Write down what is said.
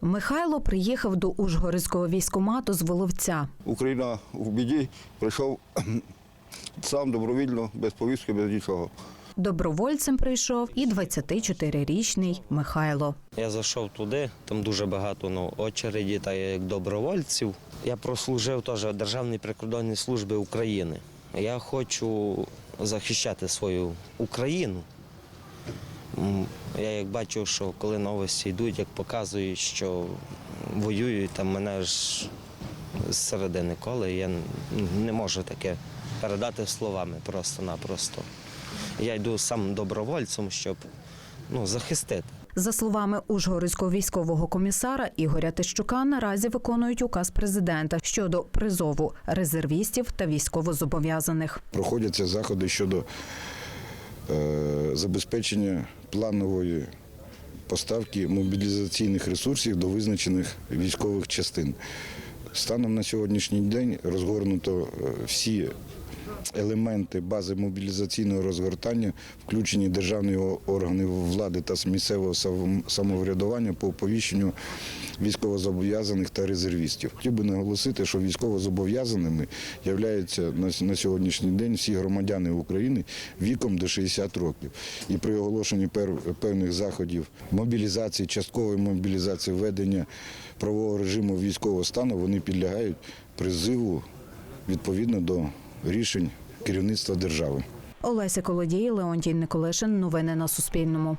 Михайло приїхав до Ужгородського військомату з Воловця. Україна в біді прийшов сам добровільно, без повістки, без нічого. Добровольцем прийшов і 24-річний Михайло. Я зайшов туди, там дуже багато ну, очереді та як добровольців. Я прослужив теж в Державній прикордонній службі України. Я хочу захищати свою Україну. Я як бачу, що коли новості йдуть, як показують, що воюють, там мене ж з середини коли, я не можу таке передати словами просто-напросто. Я йду сам добровольцем, щоб ну, захистити. За словами Ужгородського військового комісара Ігоря Тищука, наразі виконують указ президента щодо призову резервістів та військовозобов'язаних. проходяться заходи щодо забезпечення планової поставки мобілізаційних ресурсів до визначених військових частин. Станом на сьогоднішній день розгорнуто е, всі елементи бази мобілізаційного розгортання, включені державні органи влади та місцевого самоврядування по оповіщенню військовозобов'язаних та резервістів. Хотів би наголосити, що військовозобов'язаними являються на, сьогоднішній день всі громадяни України віком до 60 років. І при оголошенні певних заходів мобілізації, часткової мобілізації, введення правового режиму військового стану, вони підлягають призиву відповідно до рішень керівництва держави. Олеся Колодій, Леонтій Николишин. Новини на Суспільному.